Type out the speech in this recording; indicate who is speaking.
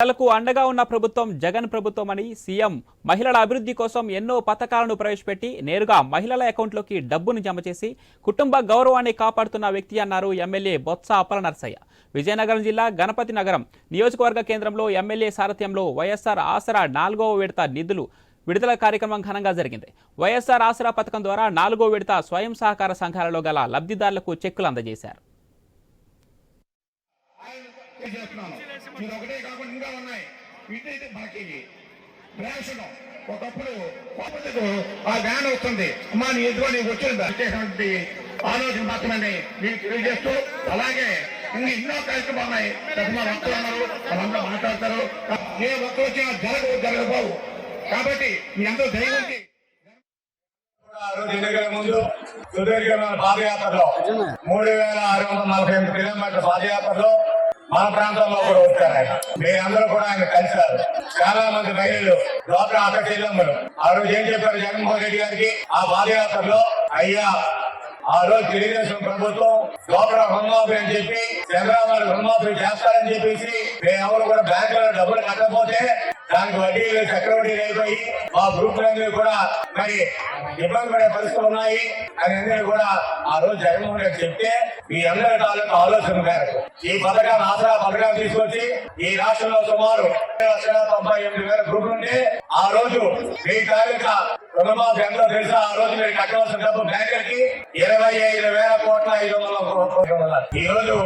Speaker 1: మహిళలకు అండగా ఉన్న ప్రభుత్వం జగన్ ప్రభుత్వం అని సీఎం మహిళల అభివృద్ధి కోసం ఎన్నో పథకాలను ప్రవేశపెట్టి నేరుగా మహిళల అకౌంట్లోకి డబ్బును జమ చేసి కుటుంబ గౌరవాన్ని కాపాడుతున్న వ్యక్తి అన్నారు ఎమ్మెల్యే బొత్స అప్పల నర్సయ్య విజయనగరం జిల్లా గణపతి నగరం నియోజకవర్గ కేంద్రంలో ఎమ్మెల్యే సారథ్యంలో వైఎస్ఆర్ ఆసరా నాలుగవ విడత నిధులు విడుదల కార్యక్రమం ఘనంగా జరిగింది. వైఎస్ఆర్ ఆసరా పథకం ద్వారా నాలుగో విడత స్వయం సహకార సంఘాలలో గల లబ్ధిదారులకు చెక్కులు అందజేశారు.
Speaker 2: ఇది చేస్తున్నాను. ఇది ఒకటే కాకుండా ఇంకా ఉన్నాయి. ఇది బాకీ రేషన్ ఒకప్పుడు కోపతకు ఆ వ్యాన్ వస్తుంది. అమ్మా నీ ఎదుగు నీకు వచ్చినటువంటి ఆలోచన మాత్రమే మీకు తెలియజేస్తూ అలాగే ఇంకా ఎన్నో కార్యక్రమాలు ఉన్నాయి. పెద్దమ్మ భక్తులు అన్నారు వాళ్ళందరూ మాట్లాడతారు. ఏ ఒక్కరు వచ్చినా జరగవు జరగబోవు కాబట్టి మీ అందరూ దయవుంచి
Speaker 3: ముందు సుదీర్ఘమైన పాదయాత్రలో మూడు వేల ఆరు వందల నలభై ఎనిమిది కిలోమీటర్ల పాదయాత్రలో మా ప్రాంతంలో కూడా వచ్చారు ఆయన మీరందరూ కూడా ఆయన కలిసారు చాలా మంది మహిళలు లోపల అక్క చెల్లెమ్మలు. ఆ రోజు ఏం చెప్పారు జగన్మోహన్ రెడ్డి గారికి? ఆ పాదయాత్రలో అయ్యా ఆ రోజు తెలుగుదేశం ప్రభుత్వం లోపల రుణమాఫీ అని చెప్పి చంద్రబాబు రుణమాఫీ చేస్తారని చెప్పేసి మేము ఎవరు కూడా బ్యాంకులో డబ్బులు కట్టకపోతే దానికి వడ్డీలు చక్రవడ్డీ అయిపోయి మా గ్రూపులన్నీ కూడా మరి ఇబ్బంది పడే పరిస్థితులు ఉన్నాయి. అని అందరూ కూడా ఆ రోజు జగన్మోహన్ రెడ్డి చెప్తే మీ అందరి తాలూకు ఆలోచన మేరకు ఈ పథకాన్ని ఆసరా పథకాన్ని తీసుకొచ్చి ఈ రాష్ట్రంలో సుమారు లక్షల తొంభై ఎనిమిది వేల గ్రూపులు ఉంటే ఆ రోజు మీ తాలూకా రుణమాఫీ ఎంతో తెలుసా? ఆ రోజు మీరు కట్టవలసిన డబ్బు బ్యాంకులకి ఇరవై ఐదు వేల కోట్ల ఐదు వందల. ఈ రోజు